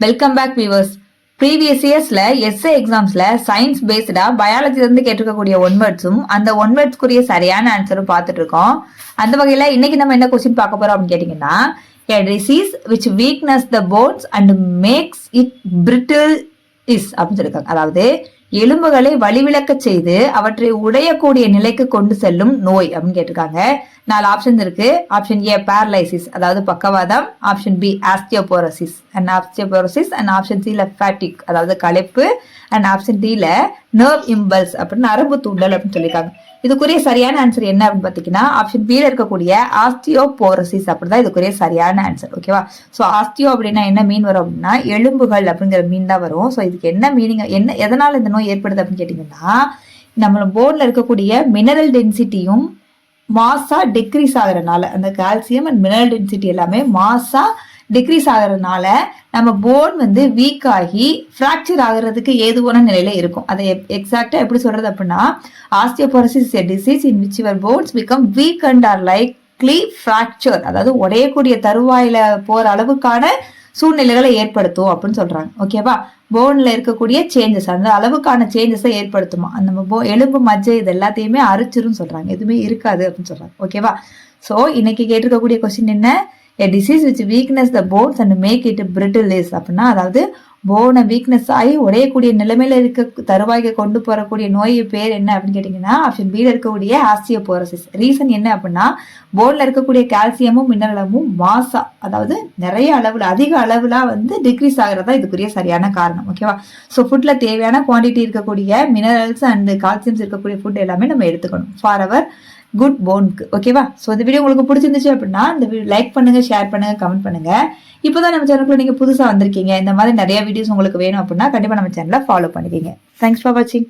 Welcome back viewers previous இயர்ஸ்ல S A எக்ஸாம்ஸ்ல science பேஸ்டா பயாலஜில இருந்து கேட்டிருக்கக்கூடிய ஒன் வேர்ட்ஸும் அந்த ஒன் வேர்ட்ஸ்க்குரிய சரியான ஆன்சரும் பார்த்துட்டு இருக்கோம். அந்த வகையில இன்னைக்கு நம்ம என்ன கொஸ்டின் பார்க்க போறோம் அப்படின்னு கேட்டீங்கன்னா a disease which weakness the bones and makes it brittle is அப்படின்னு சொல்லியிருக்காங்க. அதாவது எலும்புகளை வழிவிளக்க செய்து அவற்றை உடையக்கூடிய நிலைக்கு கொண்டு செல்லும் நோய் அப்படின்னு கேட்டிருக்காங்க. நாலு ஆப்ஷன் இருக்கு. ஆப்ஷன் ஏ பேரலைசிஸ் அதாவது பக்கவாதம். Option B osteoporosis and osteoporosis and option சில ஃபேட்டிக் அதாவது களைப்பு. அண்ட் ஆப்ஷன் டில நர்வ் இம்பல்ஸ் அப்படின்னு நரம்பு தூண்டல் அப்படின்னு சொல்லியிருக்காங்க. இதுக்குரிய சரியான ஆன்சர் என்ன அப்படின்னு பார்த்தீங்கன்னா ஆப்ஷன் பியில் இருக்கக்கூடிய ஆஸ்டியோபோரோசிஸ் அப்படிதான் இதுக்குரிய சரியான ஆன்சர் ஓகேவா ஸோ ஆஸ்டியோ அப்படின்னா என்ன மீன் வரும் அப்படின்னா எலும்புகள் அப்படிங்கிற மீன் தான் வரும். ஸோ இதுக்கு என்ன மீனிங் என்ன எதனால் இந்த நோய் ஏற்படுது அப்படின்னு கேட்டிங்கன்னா நம்ம போனில் இருக்கக்கூடிய மினரல் டென்சிட்டியும் மாஸாக டிக்ரீஸ் ஆகுறதுனால அந்த கால்சியம் அண்ட் மினரல் டென்சிட்டி எல்லாமே மாஸாக டிக்ரீஸ் ஆகுறதுனால நம்ம போன் வந்து வீக் ஆகி ஃப்ராக்சர் ஆகுறதுக்கு ஏதுவான நிலையில இருக்கும். அதை எக்ஸாக்டா எப்படி சொல்றது அப்படின்னா osteoporosis a disease in which your bones become weak and are likely fracture அதாவது உடையக்கூடிய தருவாயில போற அளவுக்கான சூழ்நிலைகளை ஏற்படுத்தும் அப்படின்னு சொல்றாங்க. ஓகேவா போன்ல இருக்கக்கூடிய சேஞ்சஸ் அந்த அளவுக்கான சேஞ்சஸை ஏற்படுத்துமா? அந்த நம்ம போ எலும்பு மஜ்ஜை இது எல்லாத்தையுமே அரிச்சிரும் சொல்றாங்க. எதுவுமே இருக்காது அப்படின்னு சொல்றாங்க. ஓகேவா ஸோ இன்னைக்கு கேட்டிருக்கக்கூடிய கொஸ்டின் என்ன? A disease which weakness the bones and make it brittle is அப்படின்னா அதாவது போனை வீக்னஸ் ஆகி உடையக்கூடிய நிலைமையில இருக்க தருவாய்க்கு கொண்டு போறக்கூடிய நோய் பேர் என்ன அப்படின்னு கேட்டீங்கன்னா ஆப்ஷன் பியில் இருக்கக்கூடிய ஆஸ்டியோபோரோசிஸ் ரீசன் என்ன அப்படின்னா போன்ல இருக்கக்கூடிய கால்சியமும் மினரலமும் மாசா அதாவது நிறைய அளவுல அதிக அளவுல வந்து டிக்ரீஸ் ஆகிறதா இதுக்குரிய சரியான காரணம் ஓகேவா ஸோ ஃபுட்ல தேவையான குவான்டிட்டி இருக்கக்கூடிய மினரல்ஸ் அண்ட் கால்சியம்ஸ் இருக்கக்கூடிய ஃபுட் எல்லாமே நம்ம எடுத்துக்கணும். ஃபார் அவர் குட் போன்க்கு ஓகேவா ஸோ இந்த வீடியோ உங்களுக்கு பிடிச்சிருந்துச்சு அப்படின்னா இந்த வீடியோ லைக் பண்ணுங்க ஷேர் பண்ணுங்க கமெண்ட் பண்ணுங்க. இப்போதான் நம்ம சேனலுக்குள்ள நீங்க புதுசாக வந்திருக்கீங்க. இந்த மாதிரி நிறைய வீடியோஸ் உங்களுக்கு வேணும் அப்படின்னா கண்டிப்பா நம்ம சேனலை ஃபாலோ பண்ணிக்கோங்க. தேங்க்ஸ் ஃபார் வாட்சிங்